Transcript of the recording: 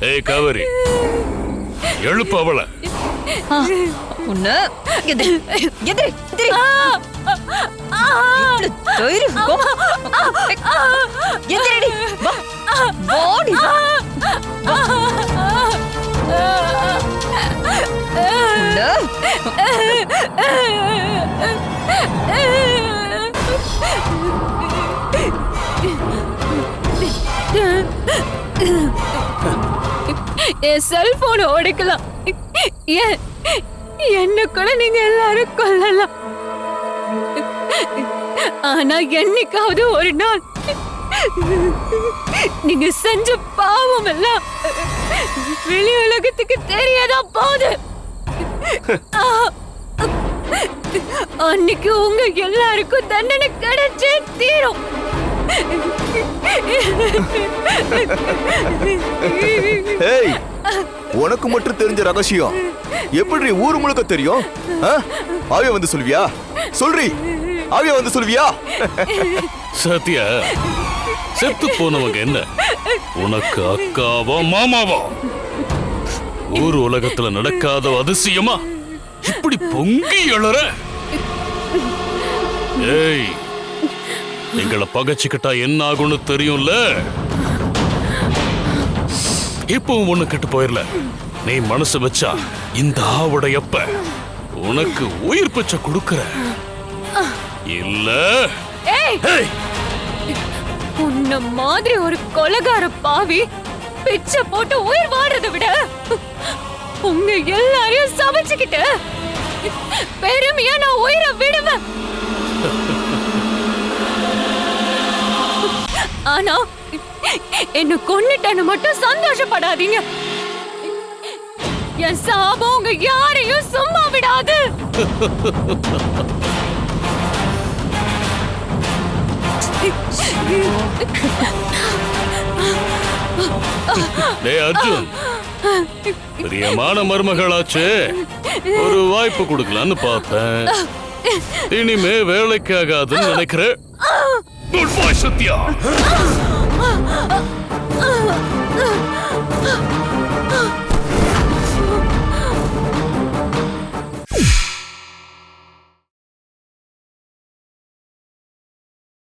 ஏய் காவேரி. எழுப்பு அவள. உன்ன எதிரி எதிரி எதிரி. தைரியம் என் செல்போனை உடைக்கலாம் ஏன் என்ன கூட நீங்க எல்லாரும் கொல்லலாம். ஆனா என்னைக்காவது ஒரு நாள் நீங்க செஞ்ச பாவம் எல்லாம் வெளி உலகத்துக்கு தெரியாதா போகுது. அன்னைக்கு உங்க எல்லாருக்கும் தண்டனை கிடைச்சே தீரும். ஏய் உனக்கு மட்டும் தெரிஞ்ச ரகசியம். எப்படி ஊர் முழுக்க தெரியும்? ஆ? வந்து சொல்வியா சொல்றி. ஆவிய வந்து சொல்வியா சத்யா செத்து போனவங்க என்ன? உனக்கு அக்காவா மாமாவா? ஊர் உலகத்துல நடக்காத அதிசயமா? இப்படி பொங்கி எழுற? ஏய் எங்களை பகைச்சுக்கிட்டா என்ன ஆகும்னு தெரியும்ல? இப்பவும் ஒண்ணு கெட்டு போயிரல. நீ மனசு வச்சா இந்த ஆவுடையப்ப உனக்கு உயிர் பிச்சை கொடுக்கற. இல்ல. உன்ன மாதிரி ஒரு கொலகார பாவி பிச்சை போட்டு உயிர் வாடுறதை விட உங்க எல்லாரையும் சமைச்சுக்கிட்டு பெருமையா நான் உயிரை விடுவேன். ஆனா என்ன கொன்னுட்டேன்னு மட்டும் சந்தோஷப்படாதீங்க. என் சாபம் உங்க யாரையும் சும்மா விடாது. அர்ஜுன் பிரியமான மருமகளாச்சு. ஒரு வாய்ப்பு கொடுக்கலான்னு பார்த்தேன். இனிமே வேலைக்கு 널파이셨디 야!